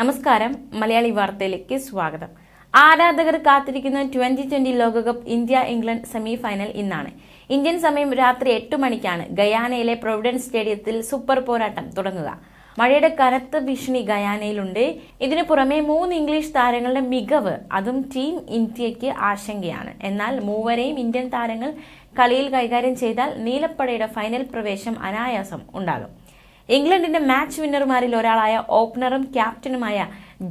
നമസ്കാരം. മലയാളി വാർത്തയിലേക്ക് സ്വാഗതം. ആരാധകർ കാത്തിരിക്കുന്ന ട്വന്റി ട്വന്റി ലോകകപ്പ് ഇന്ത്യ ഇംഗ്ലണ്ട് സെമി ഫൈനൽ ഇന്നാണ്. ഇന്ത്യൻ സമയം രാത്രി എട്ട് മണിക്കാണ് ഗയാനയിലെ പ്രൊവിഡൻസ് സ്റ്റേഡിയത്തിൽ സൂപ്പർ പോരാട്ടം തുടങ്ങുക. മഴയുടെ കനത്ത ഭീഷണി ഗയാനയിലുണ്ട്. ഇതിനു പുറമെ മൂന്ന് ഇംഗ്ലീഷ് താരങ്ങളുടെ മികവ് അതും ടീം ഇന്ത്യയ്ക്ക് ആശങ്കയാണ്. എന്നാൽ മൂവരെയും ഇന്ത്യൻ താരങ്ങൾ കളിയിൽ കൈകാര്യം ചെയ്താൽ നീലപ്പടയുടെ ഫൈനൽ പ്രവേശം അനായാസം ഉണ്ടാകും. ഇംഗ്ലണ്ടിന്റെ മാച്ച് വിന്നർമാരിൽ ഒരാളായ ഓപ്പണറും ക്യാപ്റ്റനുമായ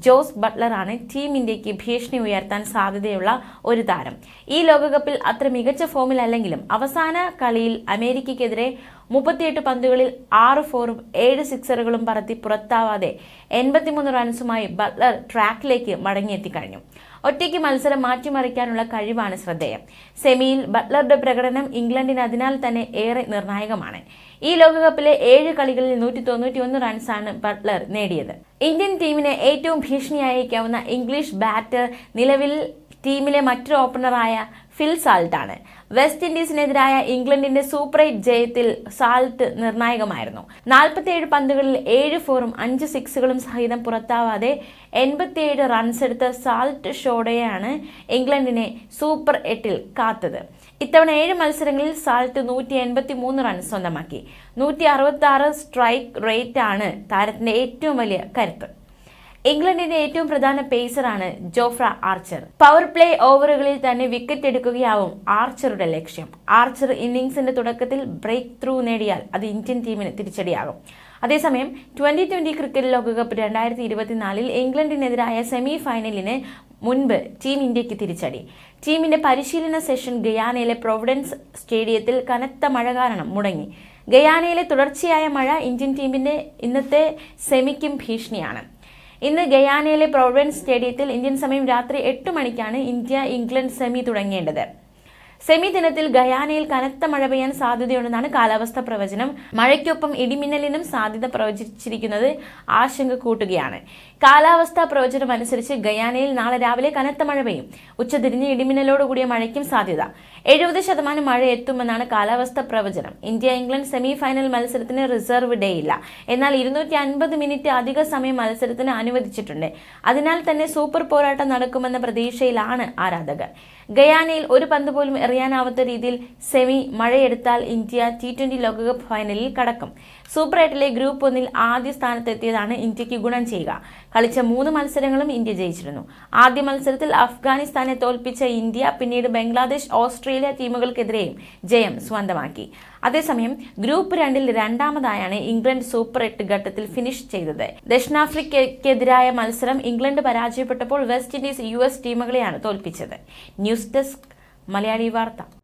ജോസ് ബട്ട്ലറാണ് ടീം ഇന്ത്യയ്ക്ക് ഭീഷണി ഉയർത്താൻ സാധ്യതയുള്ള ഒരു താരം. ഈ ലോകകപ്പിൽ അത്ര മികച്ച ഫോമിലല്ലെങ്കിലും അവസാന കളിയിൽ അമേരിക്കയ്ക്കെതിരെ മുപ്പത്തിയെട്ട് പന്തുകളിൽ ആറ് ഫോറും ഏഴ് സിക്സറുകളും പറത്തി പുറത്താവാതെ എൺപത്തിമൂന്ന് റൺസുമായി ബട്ട്ലർ ട്രാക്കിലേക്ക് മടങ്ങിയെത്തി കഴിഞ്ഞു ഒറ്റയ്ക്ക് മത്സരം മാറ്റിമറിക്കാനുള്ള കഴിവാണ് ശ്രദ്ധേയം. സെമിയിൽ ബട്ട്ലറുടെ പ്രകടനം ഇംഗ്ലണ്ടിന് അതിനാൽ തന്നെ ഏറെ നിർണായകമാണ്. ഈ ലോകകപ്പിലെ ഏഴ് കളികളിൽ നൂറ്റി തൊണ്ണൂറ്റി ഒന്ന് റൺസാണ് ബട്ട്ലർ നേടിയത്. ഇന്ത്യൻ ടീമിനെ ഏറ്റവും ഭീഷണിയായേക്കാവുന്ന ഇംഗ്ലീഷ് ബാറ്റർ നിലവിൽ ടീമിലെ മറ്റൊരു ഓപ്പണറായ ഫിൽ സാൾട്ടാണ്. വെസ്റ്റ് ഇൻഡീസിനെതിരായ ഇംഗ്ലണ്ടിന്റെ സൂപ്പർ എയ്റ്റ് ജയത്തിൽ സാൾട്ട് നിർണായകമായിരുന്നു. നാൽപ്പത്തിയേഴ് പന്തുകളിൽ ഏഴ് ഫോറും അഞ്ച് സിക്സുകളും സഹിതം പുറത്താവാതെ എൺപത്തിയേഴ് റൺസ് എടുത്ത സാൾട്ട് ഷോഡയാണ് ഇംഗ്ലണ്ടിനെ സൂപ്പർ എട്ടിൽ കാത്തത്. ഇത്തവണ ഏഴ് മത്സരങ്ങളിൽ സാൾട്ട് നൂറ്റി എൺപത്തി മൂന്ന് റൺസ് സ്വന്തമാക്കി. നൂറ്റി അറുപത്തി ആറ് സ്ട്രൈക്ക് റേറ്റ് ആണ് താരത്തിന്റെ ഏറ്റവും വലിയ കരുത്ത്. ഇംഗ്ലണ്ടിന്റെ ഏറ്റവും പ്രധാന പേസറാണ് ജോഫ്ര ആർച്ചർ. പവർ പ്ലേ ഓവറുകളിൽ തന്നെ വിക്കറ്റ് എടുക്കുകയാവും ആർച്ചറുടെ ലക്ഷ്യം. ആർച്ചർ ഇന്നിംഗ്സിന്റെ തുടക്കത്തിൽ ബ്രേക്ക് ത്രൂ നേടിയാൽ അത് ഇന്ത്യൻ ടീമിന് തിരിച്ചടിയാകും. അതേസമയം ട്വന്റി ട്വന്റി ക്രിക്കറ്റ് ലോകകപ്പ് രണ്ടായിരത്തി ഇരുപത്തിനാലിൽ ഇംഗ്ലണ്ടിനെതിരായ സെമി ഫൈനലിന് മുൻപ് ടീം ഇന്ത്യയ്ക്ക് തിരിച്ചടി. ടീമിന്റെ പരിശീലന സെഷൻ ഗയാനയിലെ പ്രൊവിഡൻസ് സ്റ്റേഡിയത്തിൽ കനത്ത മഴ കാരണം മുടങ്ങി. ഗയാനയിലെ തുടർച്ചയായ മഴ ഇന്ത്യൻ ടീമിന്റെ ഇന്നത്തെ സെമിക്കും ഭീഷണിയാണ്. ഇന്ന് ഗയാനയിലെ പ്രൊവിഡൻസ് സ്റ്റേഡിയത്തിൽ ഇന്ത്യൻ സമയം രാത്രി എട്ട് മണിക്കാണ് ഇന്ത്യ ഇംഗ്ലണ്ട് സെമി തുടങ്ങേണ്ടത്. സെമി ദിനത്തിൽ ഗയാനയിൽ കനത്ത മഴ പെയ്യാൻ സാധ്യതയുണ്ടെന്നാണ് കാലാവസ്ഥാ പ്രവചനം. മഴയ്ക്കൊപ്പം ഇടിമിന്നലിനും സാധ്യത പ്രവചിച്ചിരിക്കുന്നത് ആശങ്ക കൂട്ടുകയാണ്. കാലാവസ്ഥാ പ്രവചനം അനുസരിച്ച് ഗയാനയിൽ നാളെ രാവിലെ കനത്ത മഴ പെയ്യും. ഉച്ചതിരിഞ്ഞ് ഇടിമിന്നലോടുകൂടിയ മഴയ്ക്കും സാധ്യത. എഴുപത് ശതമാനം മഴ എത്തുമെന്നാണ് കാലാവസ്ഥാ പ്രവചനം. ഇന്ത്യ ഇംഗ്ലണ്ട് സെമി ഫൈനൽ മത്സരത്തിന് റിസർവ് ഡേ ഇല്ല. എന്നാൽ ഇരുന്നൂറ്റി അൻപത് മിനിറ്റ് അധിക സമയം മത്സരത്തിന് അനുവദിച്ചിട്ടുണ്ട്. അതിനാൽ തന്നെ സൂപ്പർ പോരാട്ടം നടക്കുമെന്ന പ്രതീക്ഷയിലാണ് ആരാധകർ. ഗയാനയിൽ ഒരു പന്ത് പോലും എറിയാനാവാത്ത രീതിയിൽ സെമി മഴയെടുത്താൽ ഇന്ത്യ ടി ട്വന്റി ലോകകപ്പ് ഫൈനലിൽ കടക്കും. സൂപ്പർ എട്ടിലെ ഗ്രൂപ്പ് ഒന്നിൽ ആദ്യ സ്ഥാനത്തെത്തിയതാണ് ഇന്ത്യയ്ക്ക് ഗുണം ചെയ്യുക. കളിച്ച മൂന്ന് മത്സരങ്ങളും ഇന്ത്യ ജയിച്ചിരുന്നു. ആദ്യ മത്സരത്തിൽ അഫ്ഗാനിസ്ഥാനെ തോൽപ്പിച്ച ഇന്ത്യ പിന്നീട് ബംഗ്ലാദേശ് ഓസ്ട്രേലിയ ടീമുകൾക്കെതിരെയും ജയം സ്വന്തമാക്കി. അതേസമയം ഗ്രൂപ്പ് രണ്ടിൽ രണ്ടാമതായാണ് ഇംഗ്ലണ്ട് സൂപ്പർ എട്ട് ഘട്ടത്തിൽ ഫിനിഷ് ചെയ്തത്. ദക്ഷിണാഫ്രിക്കയ്ക്കെതിരായ മത്സരം ഇംഗ്ലണ്ട് പരാജയപ്പെട്ടപ്പോൾ വെസ്റ്റ് ഇൻഡീസ് യു എസ് ടീമുകളെയാണ് തോൽപ്പിച്ചത്. ന്യൂസ് ഡെസ്ക് മലയാളി വാർത്ത.